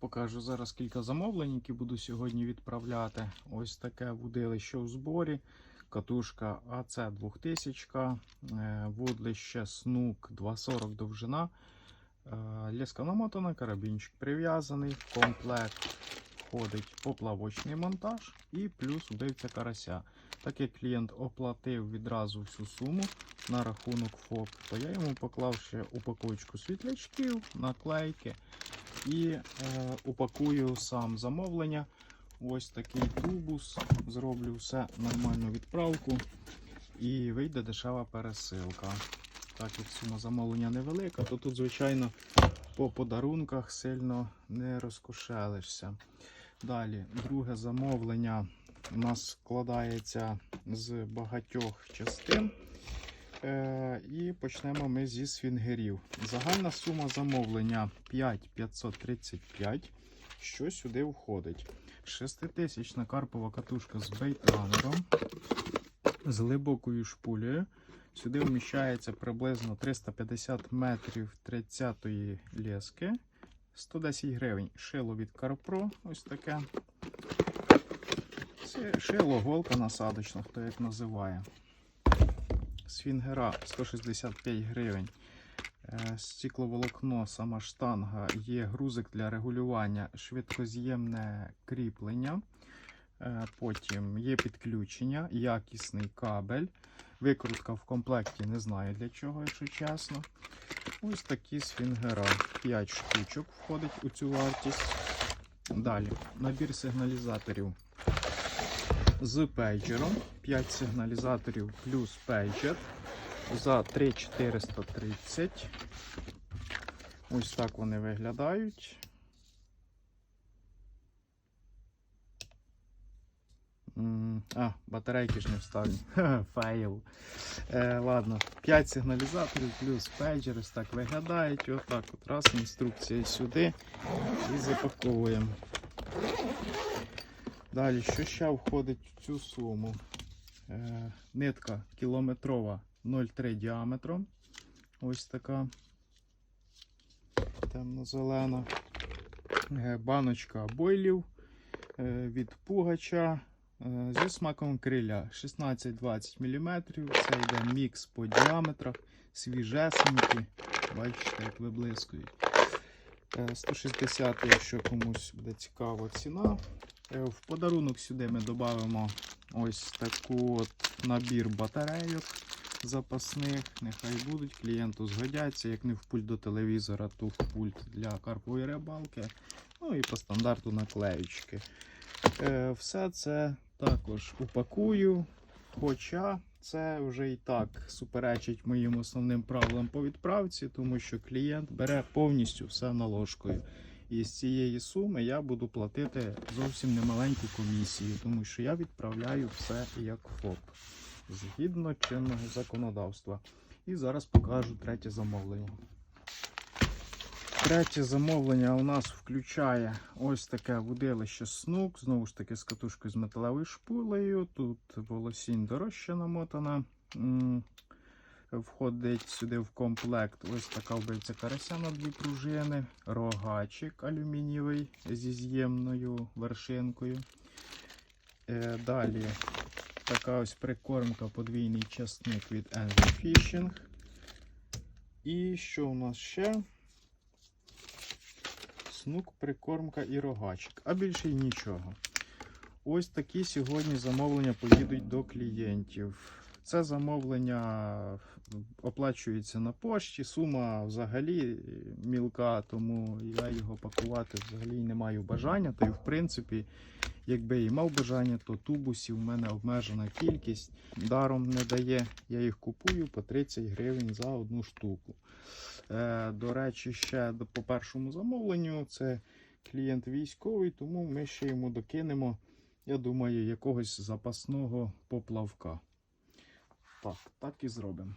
Покажу зараз кілька замовлень, які буду сьогодні відправляти. Ось таке вудилище у зборі. Катушка АЦ 2000, е, вудлище снук 240 довжина. е, Леска намотана, карабінчик прив'язаний. В комплект входить поплавочний монтаж і плюс убивця карася. Так як клієнт оплатив відразу всю суму на рахунок ФОП, то я йому поклав ще упаковочку світлячків, наклейки і е, упакую сам замовлення. Ось такий тубус. Зроблю все нормальну відправку і вийде дешева пересилка. Так як сума замовлення невелика, то тут, звичайно, по подарунках сильно не розкошелишся. Далі, друге замовлення у нас складається з багатьох частин. Е, і почнемо ми зі свінгерів. Загальна сума замовлення 5535. Що сюди входить? 6000 карпова катушка з бейтранером, з глибокою шпулею. Сюди вміщається приблизно 350 метрів 30-ї лески. 110 гривень. Шило від Карпро, ось таке. Це шило, голка насадочна, хто як називає. Свінгера 165 гривень. Е, Стікловолокно, сама штанга, є грузик для регулювання, швидкоз'ємне кріплення. Е, Потім є підключення, якісний кабель. Викрутка в комплекті не знаю для чого, якщо чесно. Ось такі свінгера. 5 штучок входить у цю вартість. Далі набір сигналізаторів з пейджером. 5 сигналізаторів плюс пейджер за 3430. Ось так вони виглядають. А, батарейки ж не вставлені. Ха, Фейл. Е, ладно, 5 сигналізаторів плюс пейджер. Ось так виглядають. Отак от раз інструкція сюди і запаковуємо. Далі, що ще входить в цю суму? Е, нитка кілометрова 0,3 діаметром. Ось така темно-зелена. Е, баночка бойлів е, від пугача е, зі смаком криля 16-20 мм. Це йде мікс по діаметрах, свіжесенькі. Бачите, як виблискують. Е, 160, якщо комусь буде цікаво, ціна. Е, В подарунок сюди ми додамо ось таку от набір батарейок запасних. Нехай будуть, клієнту згодяться. Як не в пульт до телевізора, то в пульт для карпової рибалки. Ну і по стандарту наклеючки. Е, Все це також упакую. Хоча це вже і так суперечить моїм основним правилам по відправці, тому що клієнт бере повністю все наложкою. І з цієї суми я буду платити зовсім немаленьку комісію, тому що я відправляю все як ФОП згідно чинного законодавства. І зараз покажу третє замовлення. Третє замовлення у нас включає ось таке вудилище снук, знову ж таки з катушкою з металевою шпулею. Тут волосінь дорожче намотана. Входить сюди в комплект ось така вбивця карася на дві пружини, рогачик алюмінієвий зі з'ємною вершинкою. Е, Далі така ось прикормка подвійний часник від Angel Fishing. І що у нас ще? Снук, прикормка і рогачик. А більше й нічого. Ось такі сьогодні замовлення поїдуть до клієнтів. Це замовлення оплачується на пошті. Сума взагалі мілка, тому я його пакувати взагалі не маю бажання. Та й в принципі, якби і мав бажання, то тубусів в мене обмежена кількість. Даром не дає. Я їх купую по 30 гривень за одну штуку. Е, до речі, ще по першому замовленню це клієнт військовий, тому ми ще йому докинемо, я думаю, якогось запасного поплавка. Так, так і зробимо.